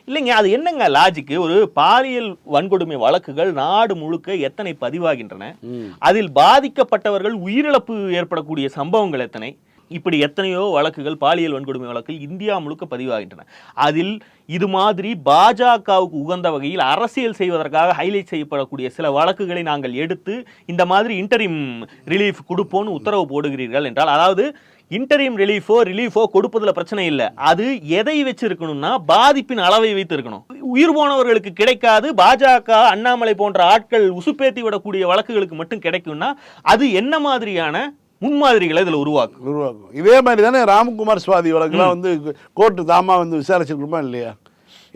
இல்லைங்க அது என்னங்க லாஜிக் ஒரு பாலியல் வன்கொடுமை வழக்குகள் நாடு முழுக்க எத்தனை பதிவாகின்றன? அதில் பாதிக்கப்பட்டவர்கள் உயிரிழப்பு ஏற்படக்கூடிய சம்பவங்கள் எத்தனை? இப்படி எத்தனையோ வழக்குகள் பாலியல் வன்கொடுமை வழக்கு இந்தியா முழுக்க பதிவாகின்றன. அதில் இது மாதிரி பாஜகவுக்கு உகந்த வகையில் அரசியல் செய்வதற்காக ஹைலைட் செய்யப்படக்கூடிய சில வழக்குகளை நாங்கள் எடுத்து இந்த மாதிரி இன்டரிம் ரிலீஃப் கொடுப்போம்னு உத்தரவு போடுகிறீர்கள் என்றால் அதாவது இன்டரிம் ரிலீஃபோ ரிலீஃபோ கொடுப்பதில் பிரச்சனை இல்லை. அது எதை வச்சிருக்கணும்னா பாதிப்பின் அளவை வைத்து இருக்கணும் உயிர் போனவர்களுக்கு கிடைக்காது பாஜக அண்ணாமலை போன்ற ஆட்கள் உசுப்பேத்தி விடக்கூடிய வழக்குகளுக்கு மட்டும் கிடைக்கும்னா அது என்ன மாதிரியான முன்மாதிரிகளை இதுல உருவாக்கும். உருவாக்கும். இதே மாதிரி தானே ராம்குமார் சுவாதி வழக்குலாம் வந்து கோர்ட்டு தாமா வந்து விசாரிச்சிருக்குமா இல்லையா?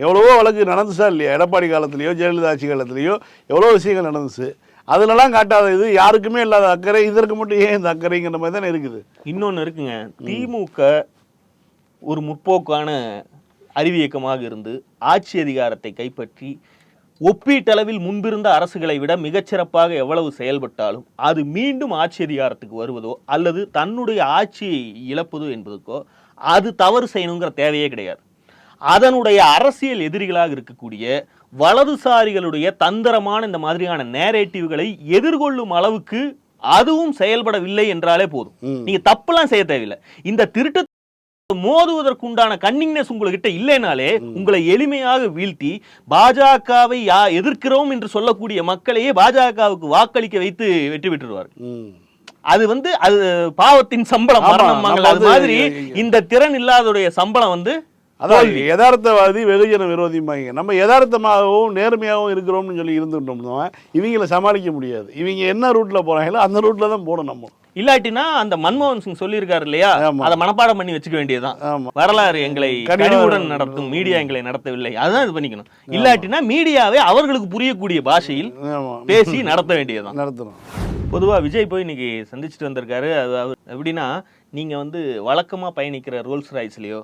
எவ்வளவோ வழக்கு நடந்துச்சா இல்லையா? எடப்பாடி காலத்துலேயோ ஜெயலலிதா ஆட்சி காலத்துலேயோ எவ்வளோ விஷயங்கள் நடந்துச்சு. அதுலலாம் காட்டாத இது யாருக்குமே இல்லாத அக்கறை இதற்கு மட்டும் ஏன் இந்த அக்கறைங்கிற மாதிரி தானே இருக்குது. இன்னொன்னு இருக்குங்க. திமுக ஒரு முற்போக்கான அறிவியக்கமாக இருந்து ஆட்சி அதிகாரத்தை கைப்பற்றி ஒப்பீட்டளவில் முன்பிருந்த அரசுகளை விட மிகச்சிறப்பாக எவ்வளவு செயல்பட்டாலும் அது மீண்டும் ஆட்சி அதிகாரத்துக்கு வருவதோ அல்லது தன்னுடைய ஆட்சியை இழப்பதோ என்பதற்கோ அது தவறு செய்யணுங்கிற தேவையே கிடையாது. அதனுடைய அரசியல் எதிரிகளாக இருக்கக்கூடிய வலதுசாரிகளுடைய தந்திரமான இந்த மாதிரியான நேரேட்டிவ்களை எதிர்கொள்ளும் அளவுக்கு அதுவும் செயல்படவில்லை என்றாலே போதும். நீங்க தப்புலாம் செய்ய தேவையில்லை. இந்த திருட்டு மோதுவதற்குண்டான கன்னிங்னஸ் உங்ககிட்ட இல்லைனாலே உங்களை எளிமையாக வீழ்த்தி பாஜகவை எதிர்க்கிறோம் என்று சொல்லக்கூடிய மக்களையே பாஜகவுக்கு வாக்களிக்க வைத்து வெற்றி பெற்றுருவார். அது வந்து அது பாவத்தின் சம்பளம் அது மாதிரி இந்த திறன் இல்லாதோடைய சம்பளம் வந்து அதான் யதார்த்தவாதி வெகுஜன விரோதிம்பாங்க. நம்ம யதார்த்தமாகவும் நேர்மையாகவும் இருக்கிறோம்னு சொல்லி இருந்துட்டோம்னா இவங்களை சமாளிக்க முடியாது. இவங்க என்ன ரூட்ல போறாங்களோ அந்த ரூட்ல தான் போகணும் நம்ம. இல்லாட்டினா அந்த மன்மோகன் சிங் சொல்லியிருக்காரு இல்லையா. அதை மனப்பாடம் பண்ணி வச்சுக்க வேண்டியதுதான். வரலாறு எங்களை கனிவுடன் நடத்தும் மீடியா எங்களை நடத்தவில்லை. அதுதான் இது பண்ணிக்கணும். இல்லாட்டினா மீடியாவே அவர்களுக்கு புரியக்கூடிய பாஷையில் பேசி நடத்த வேண்டியதுதான். நடத்தணும். பொதுவா விஜய் போய் இன்னைக்கு சந்திச்சுட்டு வந்திருக்காரு. அது அவர் எப்படின்னா நீங்க வந்து வழக்கமா பயணிக்கிற ரோல்ஸ் ராய்ஸ்லயோ.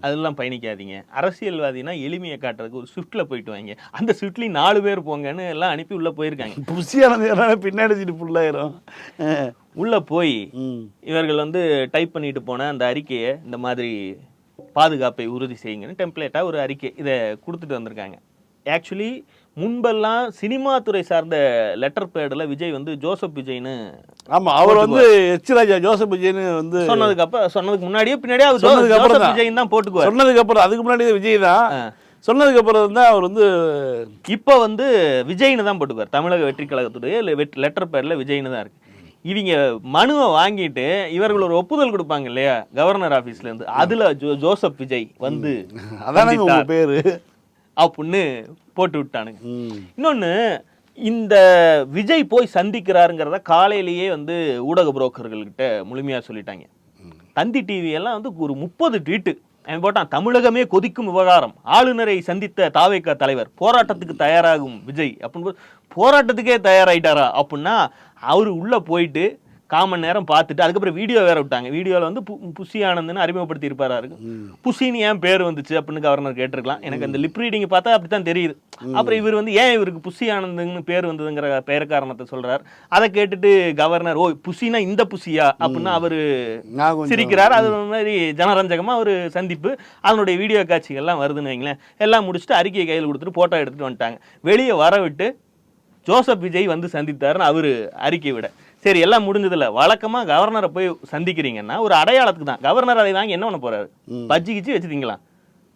அதெல்லாம் பயணிக்காதீங்க. அரசியல்வாதினா எளிமையை காட்டுறதுக்கு ஒரு ஸ்விஃப்ட்ல போயிட்டு வாங்க. அந்த ஸ்விஃப்ட்லயும் நாலு பேர் போங்கன்னு எல்லாம் அனுப்பி உள்ள போயிருக்காங்க. புசியானது பின்னாடி ஃபுல்லாயிரும் உள்ள போய் இவர்கள் வந்து டைப் பண்ணிட்டு போன அந்த அறிக்கையை இந்த மாதிரி பாதுகாப்பை உறுதி செய்யுங்கன்னு டெம்ப்ளேட்டாக ஒரு அறிக்கை இதை கொடுத்துட்டு வந்திருக்காங்க. ஆக்சுவலி முன்பெல்லாம் சினிமா துறை சார்ந்த லெட்டர் பேடில் விஜய் வந்து ஜோசப் விஜய்னு ஆமா அவர் வந்து எச் ராஜா ஜோசப் விஜய்னு வந்து சொன்னதுக்கு அப்புறம் சொன்னதுக்கு முன்னாடியே பின்னாடியே அவர் சொன்னதுக்கு அப்புறம். விஜய் தான் போட்டுக்குவார். சொன்னதுக்கு அப்புறம் அதுக்கு முன்னாடி விஜய் தான். சொன்னதுக்கு அப்புறம் தான் அவர் வந்து இப்போ வந்து விஜய்னு தான் போட்டுக்குவார். தமிழக வெற்றி கழகத்துடைய லெட்டர் பேடில் விஜய்னு தான் இருக்கு. இவங்க மனுவை வாங்கிட்டு இவர்கள் ஒரு ஒப்புதல் கொடுப்பாங்க இல்லையா? கவர்னர் ஆபீஸ்ல இருந்து. அதுல ஜோ ஜோசப் விஜய் வந்து சந்தித்தார். பேரு? அப்படின்னு போட்டு விட்டானுங்க. ம். இன்னொன்னு இந்த விஜய் போய் சந்திக்கிறாருங்கிறத காலையிலேயே வந்து ஊடக புரோக்கர்கள்கிட்ட முழுமையா சொல்லிட்டாங்க. தந்தி டிவி எல்லாம் வந்து ஒரு முப்பது ட்வீட்டு. அவன் போட்டான் தமிழகமே கொதிக்கும் விவகாரம். ஆளுநரை சந்தித்த தாவேக்கா தலைவர் போராட்டத்துக்கு தயாராகும் விஜய். அப்படின்னு போராட்டத்துக்கே தயாராயிட்டாரா? அப்படின்னா அவரு உள்ள போயிட்டு காமன் நேரம் பார்த்துட்டு அதுக்கப்புறம் வீடியோ வேற விட்டாங்க. வீடியோவில் வந்து பு- புஷி ஆனந்த்னு அறிமுகப்படுத்தி இருப்பாரா இருக்கு புஷின்னு ஏன் பேர் வந்துச்சு அப்படின்னு கவர்னர் கேட்டிருக்கலாம். எனக்கு அந்த லிப் ரீடிங் பார்த்தா அப்படித்தான் தெரியுது. அப்புறம் இவர் வந்து ஏன் இவருக்கு புஷி ஆனந்துன்னு பேர் வந்ததுங்கிற பெயர் காரணத்தை சொல்றார். அதை கேட்டுட்டு கவர்னர் ஓ புஷினா இந்த புஷியா? அப்படின்னு அவரு சிரிக்கிறார். அது மாதிரி ஜனரஞ்சகமா ஒரு சந்திப்பு. அதனுடைய வீடியோ காட்சிகள்லாம் வருதுன்னு வைங்களேன். எல்லாம் முடிச்சுட்டு அறிக்கையை கையில் கொடுத்துட்டு போட்டோ எடுத்துட்டு வந்துட்டாங்க. வெளியே வர விட்டு ஜோசப் விஜய் வந்து சந்தித்தாருன்னு அவரு அறிக்கை விட. சரி எல்லாம் முடிஞ்சதுல. வழக்கமா கவர்னரை போய் சந்திக்கிறீங்கன்னா ஒரு அடையாளத்துக்கு தான். கவர்னர் அதை வாங்கி என்ன பண்ண போறாரு? பஜ்ஜி கிச்சி வச்சுட்டீங்களாம்.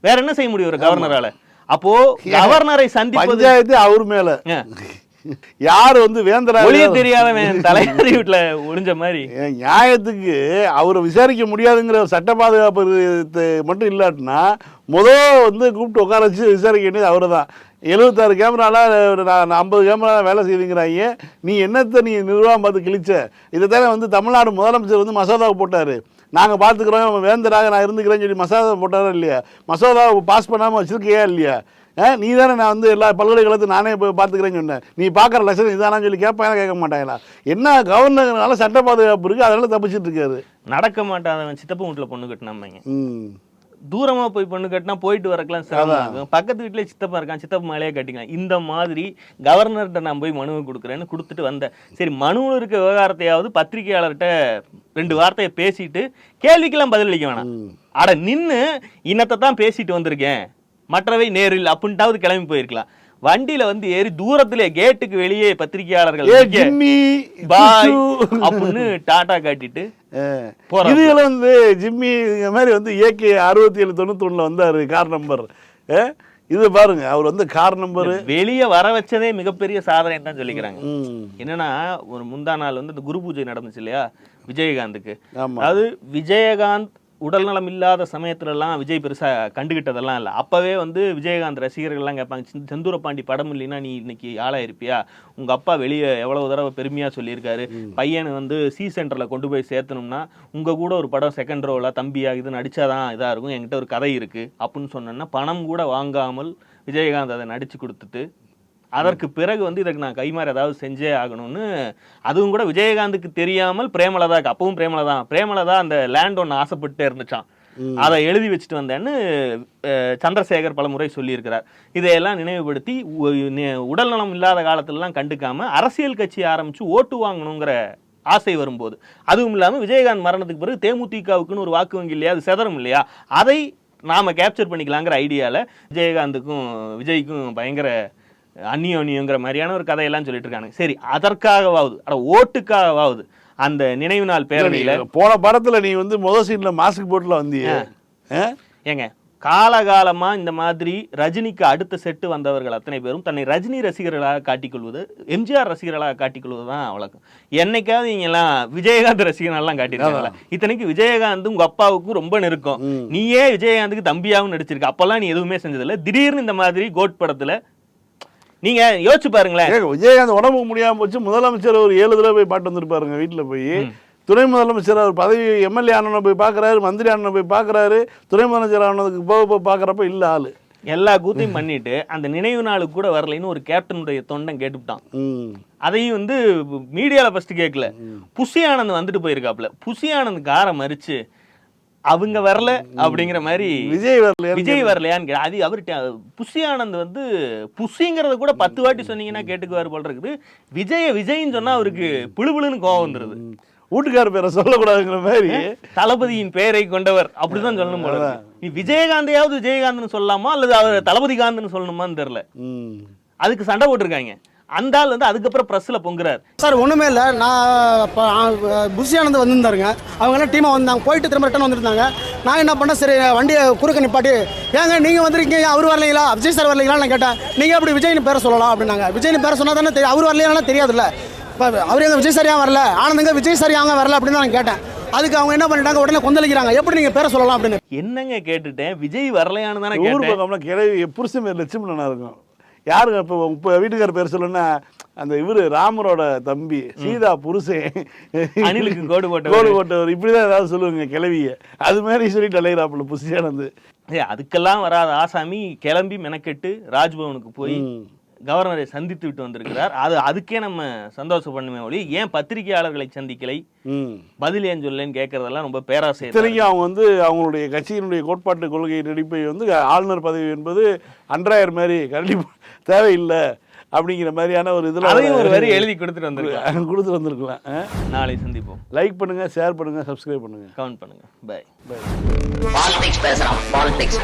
வேற என்ன செய்ய முடியும் ஒரு கவர்னரால அப்போ கவர்னரை சந்திப்பது அவர் மேல. யார் வந்து வேந்தரா ஒளிய தெரியாதவன் தலைவர் வீட்டுல ஒளிஞ்ச மாதிரி. நியாயத்துக்கு அவரை விசாரிக்க முடியாதுங்கிற சட்ட பாதுகாப்பு மட்டும் இல்லாட்டினா முதல் வந்து கூப்பிட்டு உட்கார வச்சு விசாரிக்க வேண்டியது அவரை தான் எழுபத்தாறு கேமரால ஒரு நான் ஐம்பது கேமரா வேலை செய்வீங்கிறாங்க நீ என்னத்தை நீ நிர்வாகம் பார்த்து கிழிச்ச? இதை தானே வந்து தமிழ்நாடு முதலமைச்சர் வந்து மசோதாவை போட்டார். நாங்கள் பார்த்துக்குறோம் வேந்தராக நான் இருந்துக்கிறேன்னு சொல்லி மசோதா போட்டாரா இல்லையா? மசோதாவை பாஸ் பண்ணாமல் வச்சிருக்கியா இல்லையா? நீ தானே நான் வந்து எல்லா பல்கலைக்கழகத்தையும் நானே போய் பார்த்துக்கிறேன்னு சொன்னேன். நீ பார்க்குற லட்சணம் இதானான்னு சொல்லி கேட்பாங்க கேட்க மாட்டாங்களா? என்ன கவர்னர்னால சட்ட பாதுகாப்பு இருக்குது அதனால தப்பிச்சிட்டு இருக்காரு. நடக்க மாட்டாதவன் சித்தப்பா வீட்டுல பொண்ணு கட்டினாமங்க தூரமா போய் பொண்ணு கட்டினா போயிட்டு வரக்கலாம் சிரமம் பக்கத்து வீட்டுல சித்தப்பா இருக்கான் சித்தப்பா மேலேயே கட்டிக்கலாம். இந்த மாதிரி கவர்னர்கிட்ட நான் போய் மனுவை கொடுக்குறேன்னு கொடுத்துட்டு வந்தேன். சரி மனுவில் இருக்க விவகாரத்தையாவது பத்திரிகையாளர்கிட்ட ரெண்டு வார்த்தையை பேசிட்டு கேள்விக்கெல்லாம் பதிலளிக்க வேணாம். அட நின்னு இன்னத்தை தான் பேசிட்டு வந்திருக்கேன். மற்றவை நேரில் அப்படின்ட்டாவது கிளம்பி போயிருக்கலாம். வண்டியில வந்து ஏறி தூரத்திலே கேட்டுக்கு வெளியே பத்திரிகையாளர்கள். அப்படின்னு டாடா காட்டிட்டு. இதுகளும் வந்து ஜிம்மி இந்த மாதிரி வந்து ஏகே அறுபத்தி ஏழு தொண்ணூத்தொன்னுல வந்தாரு கார் நம்பர்? இது பாருங்க அவர் வந்து கார் நம்பர் வெளியே வர வச்சதே மிகப்பெரிய சாதனை தான் சொல்லிக்கிறாங்க என்னன்னா ஒரு முந்தா நாள் வந்து இந்த குரு பூஜை நடந்துச்சு இல்லையா விஜயகாந்துக்கு ஆமா. அதாவது விஜயகாந்த் உடல்நலம் இல்லாத சமயத்துல எல்லாம் விஜய் பெருசா கண்டுகிட்டதெல்லாம் இல்லை. அப்பவே வந்து விஜயகாந்த் ரசிகர்கள்லாம் கேட்பாங்க "செந்த- செந்தூர பாண்டி படம் இல்லைன்னா நீ இன்னைக்கு ஆளா இருப்பியா உங்க அப்பா வெளியே எவ்வளவு தடவை பெருமையா சொல்லியிருக்காரு. பையனை வந்து சி சென்டர்ல கொண்டு போய் சேர்த்தணும்னா உங்க கூட ஒரு படம் செகண்ட் ரோல தம்பியா இது நடிச்சாதான் இதா இருக்கும் என்கிட்ட ஒரு கதை இருக்கு அப்படின்னு சொன்னேன்னா பணம் கூட வாங்காமல் விஜயகாந்த் அதை நடிச்சு கொடுத்துட்டு அதற்கு பிறகு வந்து இதுக்கு நான் கைமாறு ஏதாவது செஞ்சே ஆகணும்னு அதுவும் கூட விஜயகாந்துக்கு தெரியாமல் பிரேமலதாக்கு அப்பவும் பிரேமலதா பிரேமலதா அந்த லேண்ட் ஒன்று ஆசைப்பட்டு இருந்துச்சான் அதை எழுதி வச்சுட்டு வந்தேன்னு சந்திரசேகர் பலமுறை சொல்லியிருக்கிறார். இதையெல்லாம் நினைவுபடுத்தி உடல்நலம் இல்லாத காலத்துலலாம் கண்டுக்காம அரசியல் கட்சி ஆரம்பிச்சு ஓட்டு வாங்கணுங்கிற ஆசை வரும்போது அதுவும் இல்லாம விஜயகாந்த் மரணத்துக்கு பிறகு தேமுதிகவுக்குன்னு ஒரு வாக்கு வங்கி இல்லையா அது செதறும் இல்லையா அதை நாம கேப்சர் பண்ணிக்கலாங்கிற ஐடியால விஜயகாந்துக்கும் விஜய்க்கும் பயங்கர அந்நியோன்யங்கிற மாதிரியான ஒரு கதையெல்லாம் சொல்லிட்டு இருக்காங்க சரி அதற்காகவாவது அட ஓட்டுக்காகவாவது அந்த நினைவு நாள் பேரணியில போன படத்துல நீ வந்து முத சீன்ல மாஸ்க் போட்டுல வந்தியே. ஆ? ஏங்க காலகாலமா இந்த மாதிரி ரஜினிக்கு அடுத்த செட்டு வந்தவர்கள் அத்தனை பேரும் தன்னை ரஜினி ரசிகர்களாக காட்டிக்கொள்வது எம்ஜிஆர் ரசிகர்களாக காட்டிக்கொள்வது தான் வழக்கம். என்னைக்காவது நீங்க எல்லாம் விஜயகாந்த் ரசிகனெல்லாம் காட்டியிருக்காங்களா? இத்தனைக்கு விஜயகாந்த் உங்க அப்பாவுக்கும் ரொம்ப நெருக்கம். நீயே விஜயகாந்துக்கு தம்பியாவும் நடிச்சிருக்க. அப்பெல்லாம் நீ எதுவுமே செஞ்சதில்ல. திடீர்னு இந்த மாதிரி கோட் படத்துல நீங்க யோசிச்சு பாருங்களேன். விஜயகாந்த் உடம்பு முடியாம போச்சு. முதலமைச்சர் ஒரு ஏழு தடவை போய் பாட்டு வந்திருப்பாருங்க வீட்டுல போய். துணை முதலமைச்சர் அவர் பதவி எம்எல்ஏ ஆனவனை போய் பார்க்கறாரு மந்திரி ஆனவனை போய் பார்க்கறாரு துணை முதலமைச்சர் ஆனதுக்கு போக போய் பார்க்கறப்ப இல்ல ஆளு. எல்லா கூத்தையும் பண்ணிட்டு அந்த நினைவு நாளுக்கு கூட வரலைன்னு ஒரு கேப்டனுடைய தொண்டன் கேட்டுவிட்டான். அதையும் வந்து மீடியால ஃபர்ஸ்ட் கேட்கல புஷி ஆனந்த் வந்துட்டு போயிருக்காப்ல. புஷி ஆனந்த் காரை மறிச்சு அவங்க வரல அப்படிங்கிற மாதிரி விஜய் வரலையா விஜய் வரலையான்னு அது அவர்கிட்ட புஷி ஆனந்த் வந்து புஷிங்கிறத கூட பத்து வாட்டி சொன்னீங்கன்னா கேட்டுக்குவாரு போல இருக்குது. விஜய விஜய்ன்னு சொன்னா அவருக்கு புழுபுழுன்னு கோவம் வந்துருது. வீட்டுக்கார பேரை சொல்லக்கூடாதுங்கிற மாதிரி. தளபதியின் பெயரை கொண்டவர் அப்படிதான் சொல்லணும் போல. நீ விஜயகாந்தையாவது விஜயகாந்த்னு சொல்லலாமா? அல்லது அவர் தளபதி காந்த்னு சொல்லணுமான்னு தெரியல. அதுக்கு சண்டை போட்டிருக்காங்க. அந்த ஆள் வந்து அதுக்கப்புறம் பிரஸ்ல பொங்குறாரு. சார் ஒன்றுமே இல்லை. நான் இப்போ புஷி ஆனந்த் வந்திருந்தாருங்க. அவங்கெல்லாம் டீமாக வந்தாங்க. போயிட்டு திரும்ப ரிட்டன் வந்திருந்தாங்க. நான் என்ன பண்ணேன்? சரி வண்டியை குறுக்க நிப்பாட்டி. ஏங்க நீங்கள் வந்திருக்கீங்க? அவர் வரலைங்களா? விஜய் சார் வரலைங்களா? நான் கேட்டேன். நீங்கள் அப்படி விஜய்னு பேரை சொல்லலாம் அப்படின்னாங்க. விஜய்னு பேரை சொன்னால் தானே தெரியும் அவர் வரலையானா தெரியாதுல்ல. இப்போ அவர் எங்க விஜய் சார் ஏன் வரல? ஆனந்தங்க விஜய் சார் ஏங்க வரல அப்படின்னு தான் நான் கேட்டேன். அதுக்கு அவங்க என்ன பண்ணிட்டாங்க? உடனே கொந்தளிக்கிறாங்க. எப்படி நீங்கள் பேரை சொல்லலாம் அப்படின்னு. என்னங்க கேட்டுட்டேன்? விஜய் வரலையான்னு தானே ஊர் கேட்டேன். கிளவி புருஷன் பேர் லட்சுமணனா இருக்கும். யாருங்க இப்போ இப்போ வீட்டுக்கார பேர் சொல்லணும்னா அந்த இவரு ராமரோட தம்பி சீதா புருஷன் அணிலுக்கு கோடு போட்டவர். கோடு போட்டவர். இப்படிதான் ஏதாவது சொல்லுவாங்க கிளவிய அது மாதிரி சொல்லிட்டு அலையிறாப்புல புசியானது. அதுக்கெல்லாம் வராத ஆசாமி கிளம்பி மெனக்கெட்டு ராஜ்பவனுக்கு போய் கவர்னரை சந்தித்து விட்டு வந்திருக்கிறார். அது அதுக்கே நம்ம சந்தோஷப்படுமே ஒளி ஏன் பத்திரிகையாளர்களை சந்திக்கலை? பதில் ஏன் சொல்லலைன்னு கேட்கறதெல்லாம் ரொம்ப பேராசை. இத்தனைக்கும் அவங்க வந்து அவங்களுடைய கட்சியினுடைய கோட்பாட்டு கொள்கை நடிப்பை வந்து ஆளுநர் பதவி என்பது அன்றாயர் மாதிரி கண்டிப்பா தேவையில்லை அப்படிங்கிற மாதிரியான ஒரு இதில் அதையும் ஒரு வரி எழுதி கொடுத்துட்டு வந்திருக்காங்க கொடுத்து வந்திருக்கலாம். நாளை சந்திப்போம். லைக் பண்ணுங்க ஷேர் பண்ணுங்க சப்ஸ்கிரைப் பண்ணுங்க. கமெண்ட் பண்ணுங்க. பை. பாலிடிக்ஸ் பேசுறான் பாலிடிக்ஸ்